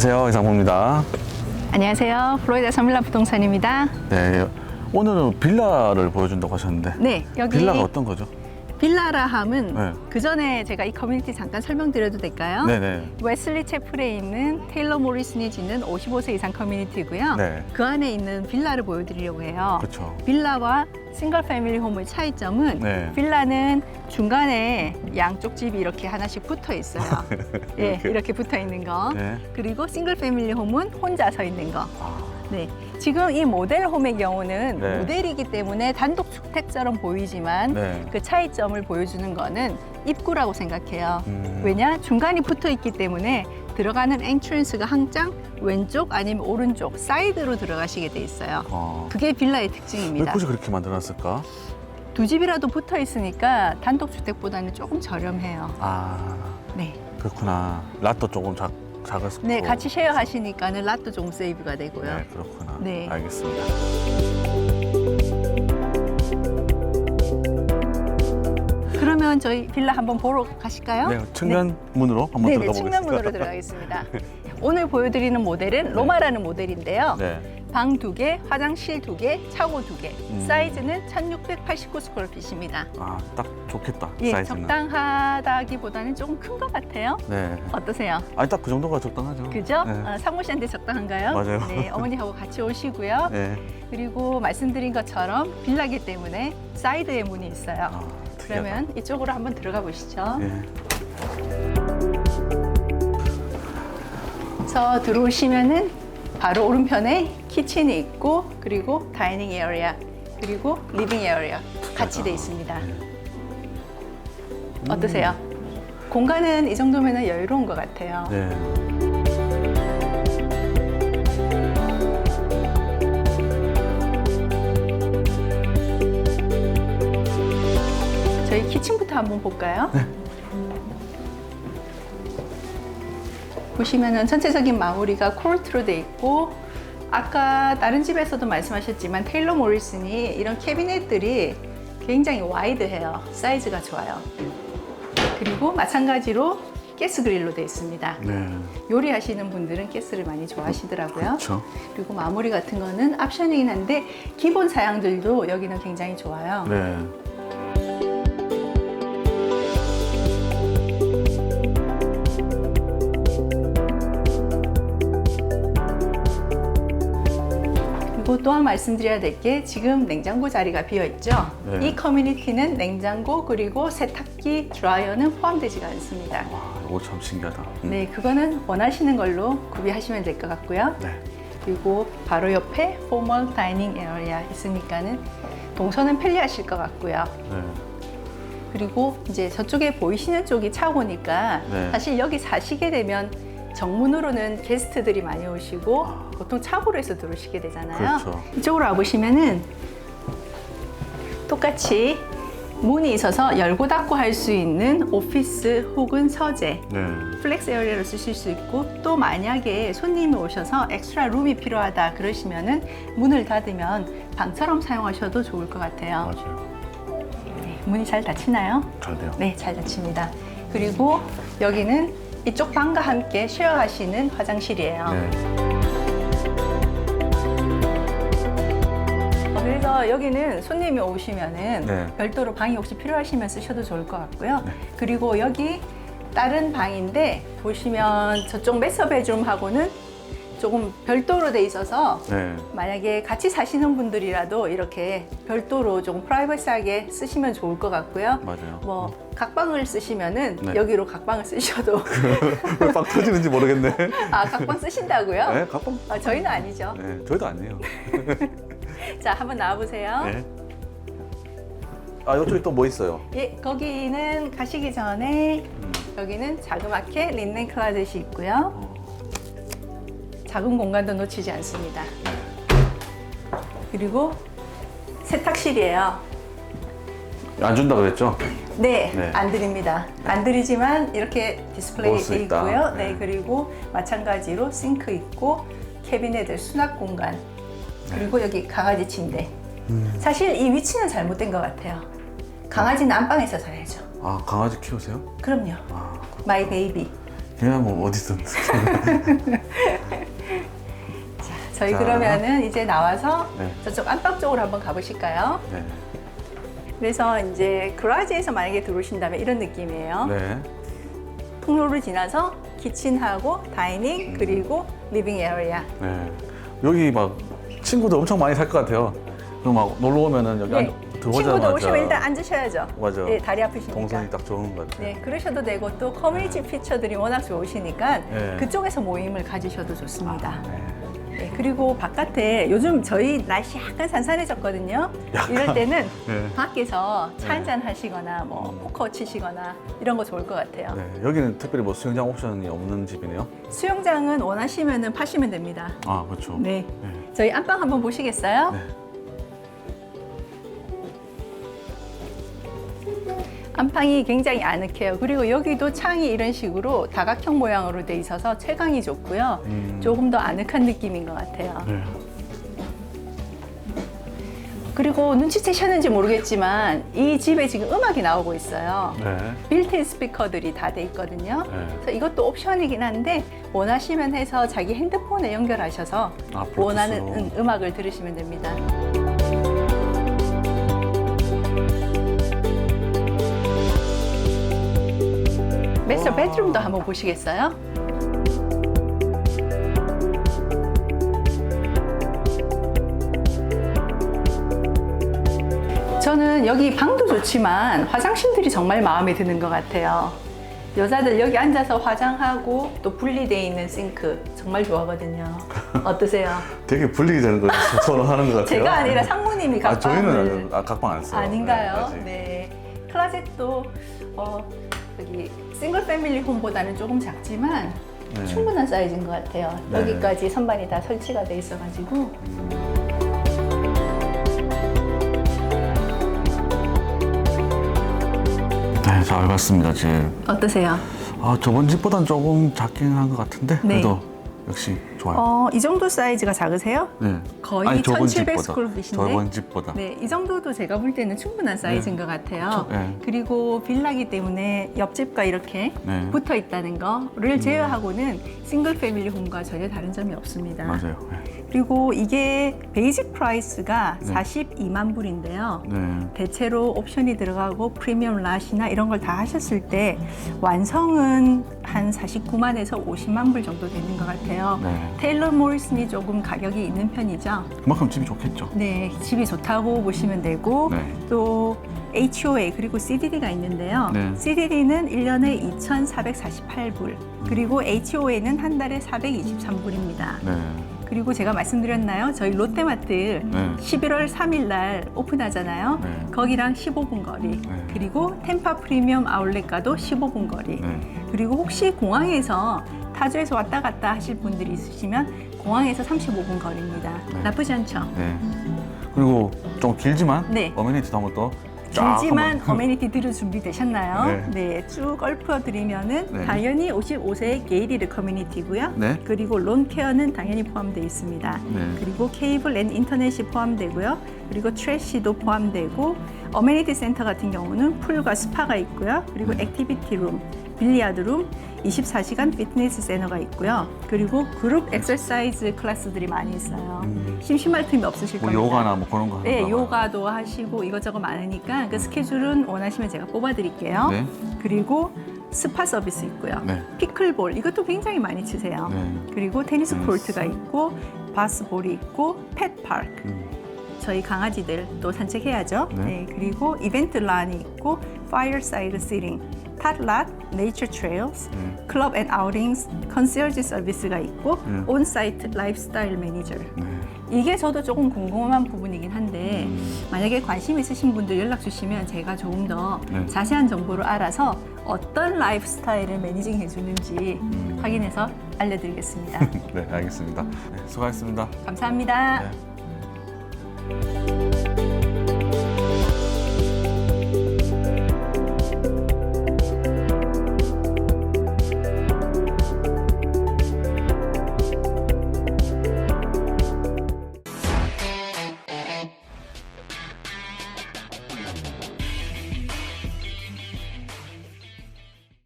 안녕하세요. 이상모입니다. 안녕하세요. 플로리다 선밀라 부동산입니다. 네. 오늘은 빌라를 보여준다고 하셨는데 네, 여기 빌라가 어떤 거죠? 빌라라 함은 네. 그 전에 제가 이 커뮤니티 잠깐 설명드려도 될까요? 네네. 웨슬리 채플에 있는 테일러 모리슨이 짓는 55세 이상 커뮤니티고요. 네. 그 안에 있는 빌라를 보여드리려고 해요. 그렇죠. 빌라와 싱글 패밀리 홈의 차이점은 네. 빌라는 중간에 양쪽 집이 이렇게 하나씩 붙어 있어요. 예, 이렇게? 이렇게 붙어 있는 거. 네. 그리고 싱글 패밀리 홈은 혼자 서 있는 거. 아, 네. 지금 이 모델 홈의 경우는 네. 모델이기 때문에 단독 주택처럼 보이지만 네. 그 차이점을 보여주는 거는 입구라고 생각해요. 음. 왜냐? 중간이 붙어 있기 때문에 들어가는 엔트런스가 항상 왼쪽 아니면 오른쪽 사이드로 들어가시게 돼 있어요. 어. 그게 빌라의 왜 특징입니다. 굳이 그렇게 만들어놨을까? 두 집이라도 붙어 있으니까 단독 주택보다는 조금 저렴해요. 아 네. 그렇구나. 랏도 조금 작 수. 네, 같이 쉐어 하시니까는 랏도 조금 세이브가 되고요. 네 그렇구나. 네. 알겠습니다. 그러면 저희 빌라 한번 보러 가실까요? 네 측면 문으로 한번 네, 들어가 네, 보겠습니다. 측면문으로 들어가겠습니다. 오늘 보여드리는 모델은 로마라는 모델인데요. 네. 방 두 개, 화장실 두 개, 차고 두 개. 음. 사이즈는 1689 스퀘어핏입니다. 아 딱 좋겠다. 예, 사이즈는. 적당하다기보다는 조금 큰 것 같아요. 네. 어떠세요? 아니 딱 그 정도가 적당하죠. 그죠? 네. 어, 상무 씨한테 적당한가요? 맞아요. 네, 어머니하고 같이 오시고요. 네. 그리고 말씀드린 것처럼 빌라기 때문에 사이드에 문이 있어요. 아, 특이하다. 그러면 이쪽으로 한번 들어가 보시죠. 예. 저 들어오시면은 바로 오른편에 키친이 있고 그리고 다이닝 에어리아 그리고 리빙 에어리아 같이 돼 있습니다. 어떠세요? 공간은 이 정도면 여유로운 것 같아요. 네. 저희 키친부터 한번 볼까요? 보시면은 전체적인 마무리가 코르트로 돼 있고 아까 다른 집에서도 말씀하셨지만 테일러 모리슨이 이런 캐비넷들이 굉장히 와이드해요. 사이즈가 좋아요. 그리고 마찬가지로 가스 그릴로 돼 있습니다. 네. 요리하시는 분들은 가스를 많이 좋아하시더라고요. 그렇죠. 그리고 마무리 같은 거는 옵션이긴 한데 기본 사양들도 여기는 굉장히 좋아요. 네. 그리고 또한 말씀드려야 될 게 지금 냉장고 자리가 비어 있죠. 네. 이 커뮤니티는 냉장고 그리고 세탁기, 드라이어는 포함되지가 않습니다. 와, 이거 참 신기하다. 음. 네, 그거는 원하시는 걸로 구비하시면 될 것 같고요. 네. 그리고 바로 옆에 포멀 다이닝 에어리아 있으니까는 동선은 편리하실 것 같고요. 네. 그리고 이제 저쪽에 보이시는 쪽이 차고니까 네. 사실 여기 사시게 되면 정문으로는 게스트들이 많이 오시고 아. 보통 차고로 해서 들어오시게 되잖아요. 그렇죠. 이쪽으로 와보시면은 똑같이 문이 있어서 열고 닫고 할 수 있는 오피스 혹은 서재 네. 플렉스 에어리아로 쓰실 수 있고 또 만약에 손님이 오셔서 엑스트라 룸이 필요하다 그러시면은 문을 닫으면 방처럼 사용하셔도 좋을 것 같아요. 맞아요. 네, 문이 잘 닫히나요? 잘 돼요. 네, 잘 닫힙니다. 그리고 여기는 이쪽 방과 함께 쉐어하시는 화장실이에요. 네. 어, 그래서 여기는 손님이 오시면은 네. 별도로 방이 혹시 필요하시면 쓰셔도 좋을 것 같고요. 네. 그리고 여기 다른 방인데 보시면 저쪽 메서 베드룸하고는 조금 별도로 돼 있어서 네. 만약에 같이 사시는 분들이라도 이렇게 별도로 조금 프라이버시하게 쓰시면 좋을 것 같고요. 맞아요. 뭐 각방을 쓰시면은 네. 여기로 각방을 쓰셔도 왜 빡 터지는지 모르겠네. 아 각방 쓰신다고요? 네, 가끔. 아, 저희는 아니죠. 네, 저희도 아니에요. 자 한번 나와 보세요. 네. 아, 이쪽에 또 뭐 있어요? 예, 거기는 가시기 전에 음. 여기는 자그맣게 린넨 클라젯이 있고요. 어. 작은 공간도 놓치지 않습니다. 그리고 세탁실이에요. 안 준다 그랬죠? 네, 네. 안 드립니다. 안 드리지만 이렇게 디스플레이 볼수 돼 있다. 있고요. 네. 네. 그리고 마찬가지로 싱크 있고 캐비넷들 수납 공간 그리고 여기 강아지 침대. 음. 사실 이 위치는 잘못된 것 같아요. 강아지는 안방에서 자야죠. 아, 강아지 키우세요? 그럼요. 아, 마이 베이비. 그냥 뭐 어디든. 저희 자. 그러면은 이제 나와서 네. 저쪽 안방 쪽으로 한번 가보실까요? 네. 그래서 이제 그라지에서 만약에 들어오신다면 이런 느낌이에요. 네. 통로를 지나서 키친하고 음. 다이닝 그리고 리빙 에어리아. 네. 여기 막 친구들 엄청 많이 살 것 같아요. 그럼 막 놀러 오면은 여기 네. 안, 들어오자마자 친구들 오시면 일단 앉으셔야죠. 맞아. 네, 다리 아프시니까. 동선이 딱 좋은 것 같아요. 네, 그러셔도 되고 또 커뮤니티 피처들이 워낙 좋으시니까 네. 그쪽에서 모임을 가지셔도 좋습니다. 네. 네, 그리고 바깥에 요즘 저희 날씨 약간 산산해졌거든요. 이럴 때는 네. 밖에서 차 네. 한잔 하시거나 뭐 포커 치시거나 이런 거 좋을 것 같아요. 네. 여기는 특별히 뭐 수영장 옵션이 없는 집이네요. 수영장은 원하시면 파시면 됩니다. 아, 그렇죠. 네. 네. 저희 안방 한번 보시겠어요? 네. 안방이 굉장히 아늑해요. 그리고 여기도 창이 이런 식으로 다각형 모양으로 돼 있어서 채광이 좋고요. 음. 조금 더 아늑한 느낌인 것 같아요. 네. 그리고 눈치채셨는지 모르겠지만 이 집에 지금 음악이 나오고 있어요. 네. 빌트인 스피커들이 다 돼 있거든요. 네. 그래서 이것도 옵션이긴 한데 원하시면 해서 자기 핸드폰에 연결하셔서 아. 원하는 음, 음악을 들으시면 됩니다. 베드룸도 한번 보시겠어요? 저는 여기 방도 좋지만 화장실들이 정말 마음에 드는 것 같아요. 여자들 여기 앉아서 화장하고 또 분리되어 있는 싱크 정말 좋아하거든요. 어떠세요? 되게 분리기 되는 거 서로 하는 것 같아요. 제가 아니라 상무님이 아, 각방을 저희는 아, 각방 안 써요. 아닌가요? 네, 아직. 네. 클라셋도 어, 여기 싱글 패밀리 홈보다는 조금 작지만 네. 충분한 사이즈인 것 같아요. 네. 여기까지 선반이 다 설치가 돼 있어가지고 네, 잘 봤습니다. 지금. 어떠세요? 아, 저번 집보단 조금 작긴 한 것 같은데 네. 그래도 역시 좋아요. 어, 이 정도 사이즈가 작으세요? 네. 거의 저번 1700 집보다. 스퀘어핏인데? 저번 집보다. 네, 이 정도도 제가 볼 때는 충분한 사이즈인 것 같아요. 그쵸, 네. 그리고 빌라기 때문에 옆집과 이렇게 네. 붙어 있다는 거를 제외하고는 싱글 패밀리 홈과 전혀 다른 점이 없습니다. 맞아요. 네. 그리고 이게 베이직 프라이스가 네. 42만 불인데요. 네. 대체로 옵션이 들어가고 프리미엄 랏이나 이런 걸 다 하셨을 때 완성은 한 49만에서 50만 불 정도 되는 것 같아요. 네. 테일러 모리슨이 조금 가격이 있는 편이죠. 그만큼 집이 좋겠죠. 네, 집이 좋다고 보시면 되고 네. 또 HOA 그리고 CDD가 있는데요. 네. CDD는 1년에 2,448불 그리고 HOA는 한 달에 423불입니다. 네. 그리고 제가 말씀드렸나요? 저희 롯데마트 네. 11월 3일 날 오픈하잖아요. 네. 거기랑 15분 거리. 네. 그리고 템파 프리미엄 아울렛과도 15분 거리. 네. 그리고 혹시 공항에서 타주에서 왔다 갔다 하실 분들이 있으시면 공항에서 35분 거리입니다. 네. 나쁘지 않죠? 네. 그리고 좀 길지만 네. 어메니티도 한번 또 쫙 길지만 한번- 어메니티 들을 준비 되셨나요? 네. 네, 쭉 얽혀 드리면은 네. 당연히 55세의 게이리드 커뮤니티고요. 네. 그리고 론케어는 당연히 포함되어 있습니다. 네. 그리고 케이블 앤 인터넷이 포함되고요. 그리고 트래시도 포함되고 어메니티 센터 같은 경우는 풀과 스파가 있고요. 그리고 네. 액티비티 룸, 빌리아드 룸, 24시간 피트니스 센터가 있고요. 그리고 그룹 엑서사이즈 클래스들이 많이 있어요. 음. 심심할 틈이 없으실 뭐 겁니다. 요가나 뭐 그런 거 네, 하나 봐요. 요가도 하시고 이것저것 많으니까 그 스케줄은 원하시면 제가 뽑아드릴게요. 네. 그리고 스파 서비스 있고요. 네. 피클볼 이것도 굉장히 많이 치세요. 네. 그리고 테니스 테니스. 코트가 있고 바스볼이 있고 펫파크 음. 저희 강아지들 또 산책해야죠. 네. 네. 그리고 이벤트 란이 있고 파이어사이드 시링, 탓랏, 네이처 트레일스, 네. 클럽 앤 아우팅스, 컨시어지 서비스가 있고 네. 온사이트 라이프스타일 매니저. 네. 이게 저도 조금 궁금한 부분이긴 한데 음. 만약에 관심 있으신 분들 연락 주시면 제가 조금 더 네. 자세한 정보를 알아서 어떤 라이프 스타일을 매니징 해주는지 음. 확인해서 알려드리겠습니다. 네, 알겠습니다. 네, 수고하셨습니다. 감사합니다. 네.